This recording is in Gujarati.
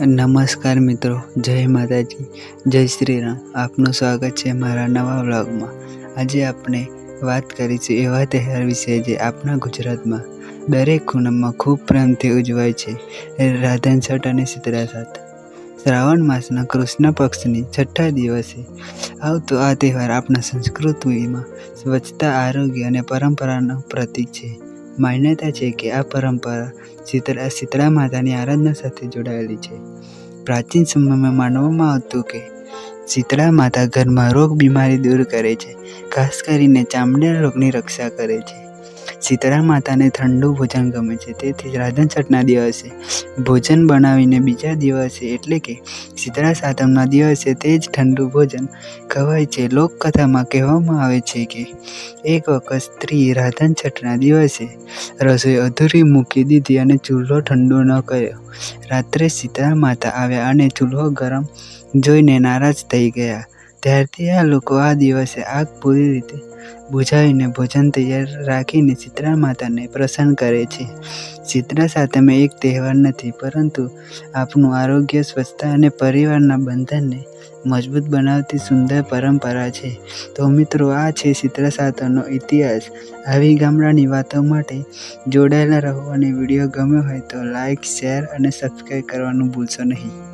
નમસ્કાર મિત્રો, જય માતાજી, જય શ્રી રામ આપનું સ્વાગત છે મારા નવા વ્લોગમાં. આજે આપણે વાત કરીશું એવા તહેવાર વિશે જે આપણા ગુજરાતમાં દરેક ખૂણામાં ખૂબ પ્રેમથી ઉજવાય છે. રાધન છઠ અને શીતળા સાથ શ્રાવણ માસના કૃષ્ણ પક્ષની છઠ્ઠા દિવસે આવતો આ તહેવાર આપણા સંસ્કૃતિમાં સ્વચ્છતા, આરોગ્ય અને પરંપરાનું પ્રતીક છે. માન્યતા છે કે આ પરંપરા શીતળા શીતળા માતાની આરાધના સાથે જોડાયેલી છે. પ્રાચીન સમયમાં માનવામાં આવતું કે શીતળા માતા ઘરમાં રોગ બીમારી દૂર કરે છે, ખાસ કરીને ચામડીના રોગની રક્ષા કરે છે. શીતળા માતાને ઠંડુ ભોજન ગમે છે. તેથી રાધન છઠના દિવસે ભોજન બનાવીને બીજા દિવસે એટલે કે શીતળા સાતમના દિવસે તે જ ઠંડુ ભોજન ખવાય છે. લોકકથામાં કહેવામાં આવે છે કે, એક વખત સ્ત્રી રાધન છઠના દિવસે રસોઈ અધૂરી મૂકી દીધી અને ચૂલો ઠંડો ન કર્યો. રાત્રે શીતળા માતા આવ્યા અને ચૂલો ગરમ જોઈને નારાજ થઈ ગયા. ત્યારથી આ લોકો આ દિવસે આગ પૂરી રીતે બુઝાવીને ભોજન તૈયાર રાખીને શીતળા માતાને પ્રસન્ન કરે છે. શીતળા સાતમ એક તહેવાર નથી, પરંતુ આપનું આરોગ્ય, સ્વચ્છતા અને પરિવારના બંધનને મજબૂત બનાવતી સુંદર પરંપરા છે. તો મિત્રો, આ છે શીતળા સાતમનો ઇતિહાસ. આવી ગામડાની વાતો માટે જોડાયેલા રહો અને વીડિયો ગમ્યો હોય તો લાઇક શેર અને સબસ્ક્રાઈબ કરવાનું ભૂલશો નહીં.